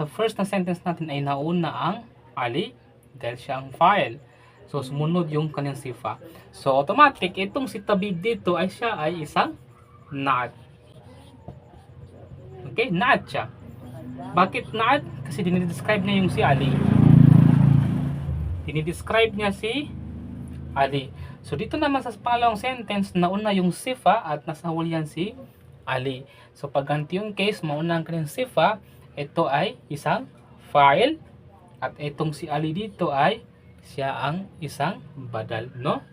sa first na sentence natin ay nauna ang Ali dahil siya ang file. So, sumunod yung kanyang sifa. So, automatic, itong si Tabib dito ay siya ay isang naat. Okay, naat siya. Bakit naat? Kasi dinidescribe niya yung si Ali. Dinidescribe niya si Ali. So, dito naman sa pangalawang sentence, nauna yung sifa at nasa hulihan si Ali. So, pag ganito yung case, mauna ang kanyang sifa, ito ay isang file at itong si Ali dito ay siya ang isang badal, no?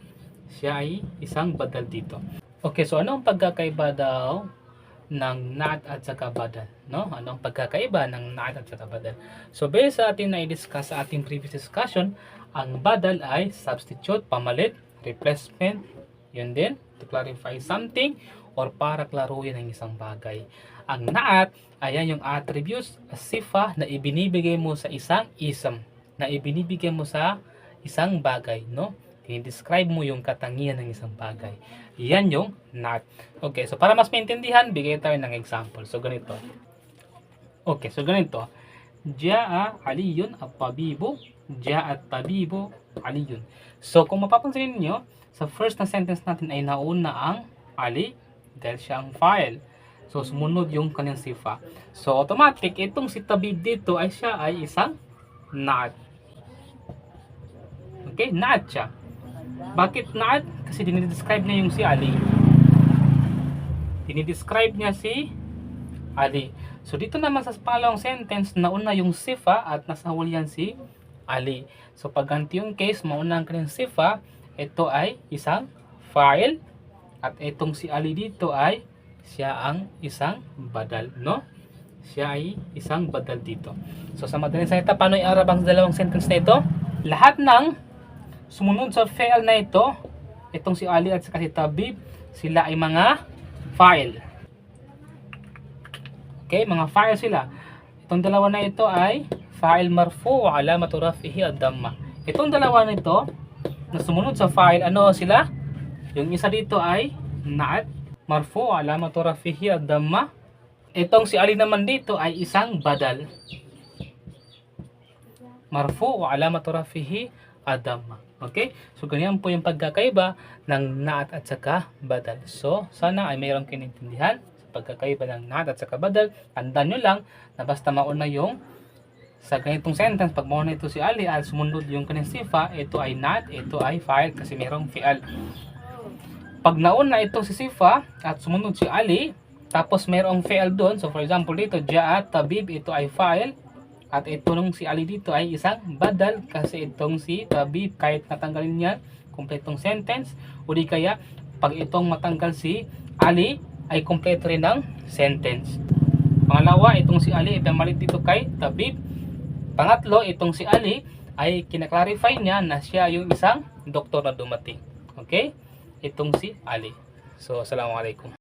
Siya ay isang badal dito. Okay, so ano ang pagkakaiba daw ng naat at saka badal, no? Ano ang pagkakaiba ng naat at saka badal? So, based sa atin na i-discuss sa ating previous discussion, ang badal ay substitute, pamalit, replacement, yun din, to clarify something, or para klaruhin ang isang bagay. Ang naat, ayan yung attributes, sifa na ibinibigay mo sa isang ism, na ibinibigay mo sa isang bagay, no? I-describe mo yung katangian ng isang bagay. Yan yung not. Okay, so para mas maintindihan, bigay tayo ng example. So, ganito. Okay, so ganito. Ja'a aliyun at-tabibu. Ja'a at-tabibu aliyun. So, kung mapapansin niyo sa first na sentence natin ay nauna ang Ali dahil siya ang file. So, sumunod yung kanyang sifa. So, automatic, itong si tabib dito ay siya ay isang not. Okay, not siya. Bakit not? Kasi dinidescribe niya yung si Ali. Dinidescribe niya si Ali. So dito naman sa pangalawang sentence, nauna yung sifa at nasa hulihan si Ali. So pag ganito yung case, mauna ang kanyang sifa, ito ay isang file at itong si Ali dito ay siya ang isang badal, no? Siya ay isang badal dito. So sa madaling salita, paano i-arab ang dalawang sentence na ito? Lahat ng sumunod sa file na ito, itong si Ali at saka si Tabib, sila ay mga file. Okay, mga file sila. Itong dalawa na ito ay file marfu wa alamatu rafihi ad-damma. Itong dalawa na ito na sumunod sa file, ano sila? Yung isa dito ay naat marfu alamatu rafihi ad-damma. Itong si Ali naman dito ay isang badal. Marfu alamatu rafihi ad-damma. Okay? So, ganyan po yung pagkakaiba ng naat at saka badal. So, sana ay mayroong kinintindihan sa pagkakaiba ng naat at saka badal. Tandaan nyo lang na basta mauna yung sa ganitong sentence, pag mauna ito si Ali at sumunod yung kanyang sifa, ito ay naat, ito ay file kasi mayroong fi'al. Pag nauna itong si sifa at sumunod si Ali, tapos mayroong fi'al doon, so for example dito, ja'at, tabib, ito ay file, at ito nung si Ali dito ay isang badal kasi itong si Tabib kahit natanggalin niya kompletong sentence o di kaya pag itong matanggal si Ali ay kompleto rin ng sentence. Pangalawa, itong si Ali ipamalit dito kay Tabib. Pangatlo, itong si Ali ay kinaklarify niya na siya yung isang doktor na dumating. Okay? Itong si Ali. So, assalamualaikum.